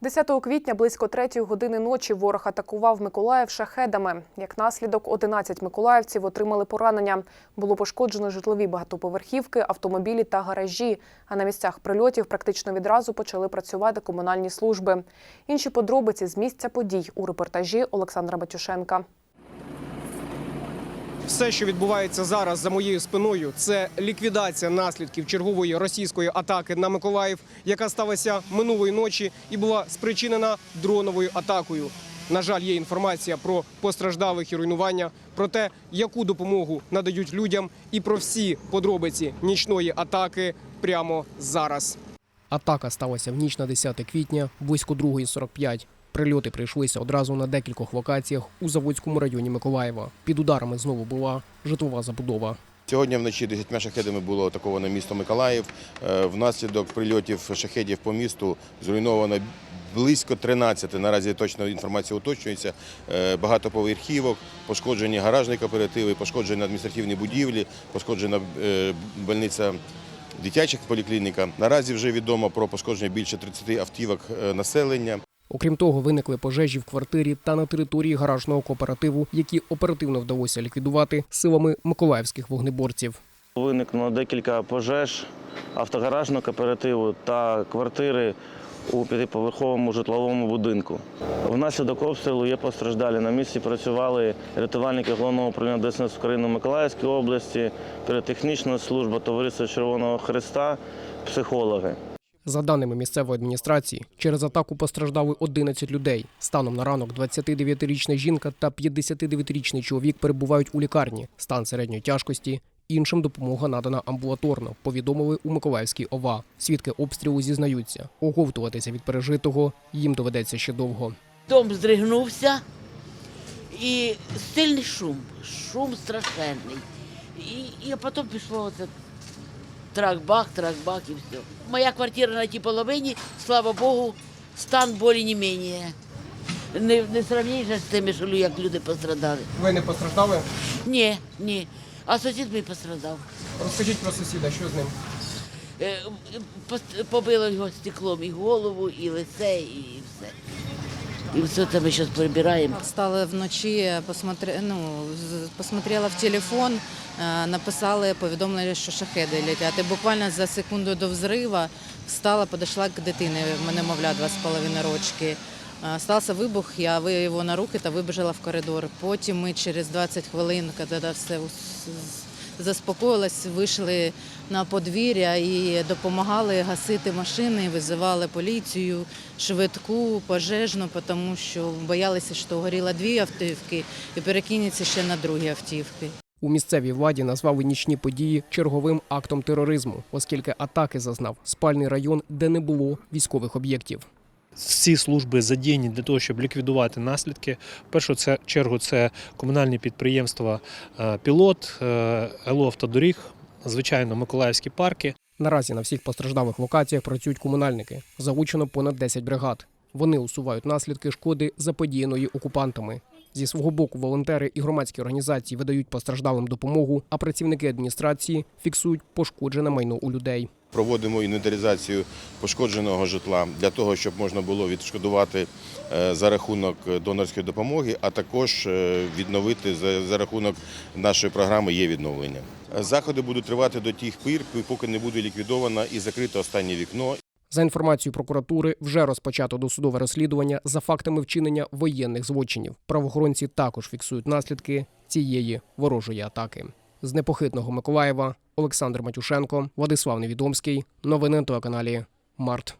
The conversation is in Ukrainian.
10 квітня близько 3 години ночі ворог атакував Миколаїв шахедами. Як наслідок, 11 миколаївців отримали поранення. Було пошкоджено житлові багатоповерхівки, автомобілі та гаражі. А на місцях прильотів практично відразу почали працювати комунальні служби. Інші подробиці з місця подій у репортажі Олександра Матюшенка. Все, що відбувається зараз за моєю спиною, це ліквідація наслідків чергової російської атаки на Миколаїв, яка сталася минулої ночі і була спричинена дроновою атакою. На жаль, є інформація про постраждалих і руйнування, про те, яку допомогу надають людям, і про всі подробиці нічної атаки прямо зараз. Атака сталася в ніч на 10 квітня близько 2.45. Прильоти прийшлися одразу на декількох локаціях у Заводському районі Миколаєва. Під ударами знову була житлова забудова. Сьогодні вночі 10 шахедами було атаковано місто Миколаїв. Е, Внаслідок прильотів шахедів по місту зруйновано близько 13, наразі точно інформація уточнюється, е, багатоповерхівок, пошкоджені гаражні кооперативи, пошкоджені адміністративні будівлі, пошкоджена е, больниця дитячих поліклініка. Наразі вже відомо про пошкодження більше 30 автівок населення. Окрім того, виникли пожежі в квартирі та на території гаражного кооперативу, які оперативно вдалося ліквідувати силами миколаївських вогнеборців. Виникнуло декілька пожеж автогаражного кооперативу та квартири у п'ятиповерховому житловому будинку. Внаслідок обстрілу є постраждалі. На місці працювали рятувальники головного управління ДСНС України в Миколаївській області, піротехнічна служба Товариства Червоного Христа, психологи. За даними місцевої адміністрації, через атаку постраждали 11 людей. Станом на ранок 29-річна жінка та 59-річний чоловік перебувають у лікарні. Стан середньої тяжкості. Іншим допомога надана амбулаторно, повідомили у Миколаївській ОВА. Свідки обстрілу зізнаються, оговтуватися від пережитого їм доведеться ще довго. Дом здригнувся і сильний шум, шум страшенний. І, і потім пішло оце трак-бах, трак-бах і все. Моя квартира на тій половині, слава Богу, стан болі не менше. Не, не сравнюєш з тими, що як люди пострадали. Ви не постраждали? Ні, ні. А сусід мій пострадав. Розкажіть про сусіда, що з ним? Е, Побило його стеклом і голову, і лице, і все. І все це ми зараз прибираємо. Встала вночі, посмотри, ну, посмотрела в телефон, написали повідомлення, що шахеди летять. І буквально за секунду до взриву встала, підійшла к дитині, в мене, мовля, два з половиною рочки. Стався вибух, я вивела його на руки та вибіжала в коридор. Потім ми через 20 хвилин, коли все ус- з- заспокоїлось, вийшли на подвір'я і допомагали гасити машини, визивали поліцію, швидку, пожежну, тому що боялися, що горіло дві автівки і перекинеться ще на другі автівки. У місцевій владі назвали нічні події черговим актом тероризму, оскільки атаки зазнав спальний район, де не було військових об'єктів. Всі служби задіяні для того, щоб ліквідувати наслідки. В першу чергу це комунальні підприємства е, Пілот, е, ЕЛО «Автодоріг», звичайно, Миколаївські парки. Наразі на всіх постраждалих локаціях працюють комунальники. Залучено понад 10 бригад. Вони усувають наслідки шкоди, заподіяної окупантами. Зі свого боку, волонтери і громадські організації видають постраждалим допомогу, а працівники адміністрації фіксують пошкоджене майно у людей. Проводимо інвентаризацію пошкодженого житла для того, щоб можна було відшкодувати е, за рахунок донорської допомоги, а також е, відновити за, рахунок нашої програми є відновлення. Заходи будуть тривати до тих пір, поки не буде ліквідовано і закрите останнє вікно. За інформацією прокуратури, вже розпочато досудове розслідування за фактами вчинення воєнних злочинів. Правоохоронці також фіксують наслідки цієї ворожої атаки. З непохитного Миколаєва Олександр Матюшенко, Владислав Невідомський. Новини на телеканалі Март.